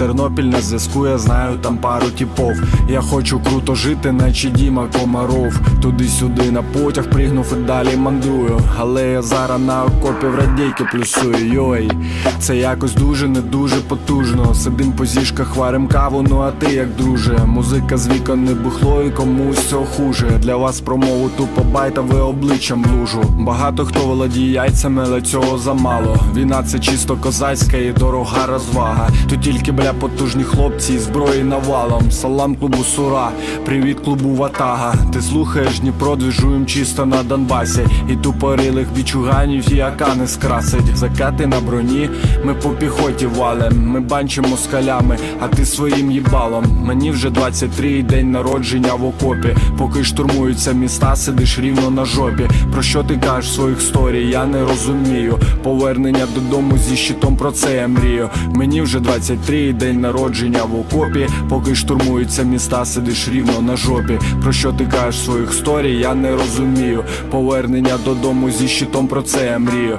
Тернопіль на зв'язку, я знаю там пару типов. Я хочу круто жити, наче Діма Комаров. Туди-сюди на потяг пригнув і далі мандрую. Але я зараз на окопі в радійки плюсую. Йой, це якось дуже не дуже потужно. Сидим по зішках, варим каву, ну а ти як друже. Музика з вікон не бухло і комусь цього хуже. Для вас промову тупо байта, ви обличчям лужу. Багато хто володіє яйцями, але цього замало. Війна це чисто козацька і дорога розвага. Тут тільки бля потужні хлопці зброї навалом. Салам клубу Сура, привіт клубу Ватага. Ти слухаєш Дніпро, двіжуєм чисто на Донбасі. І тупорилих бічуганів яка не скрасить. Закати на броні, ми по піхоті валим. Ми банчимо скалями, а ти своїм їбалом. Мені вже 23 і день народження в окопі. Поки штурмуються міста, сидиш рівно на жопі. Про що ти кажеш в своїх сторій? Я не розумію. Повернення додому зі щитом про це я мрію. Мені вже 23 і день народження в окопі. Поки штурмуються міста, сидиш рівно на жопі. Про що ти кажеш своїх сторій? Я не розумію. Повернення додому зі щитом про це я мрію.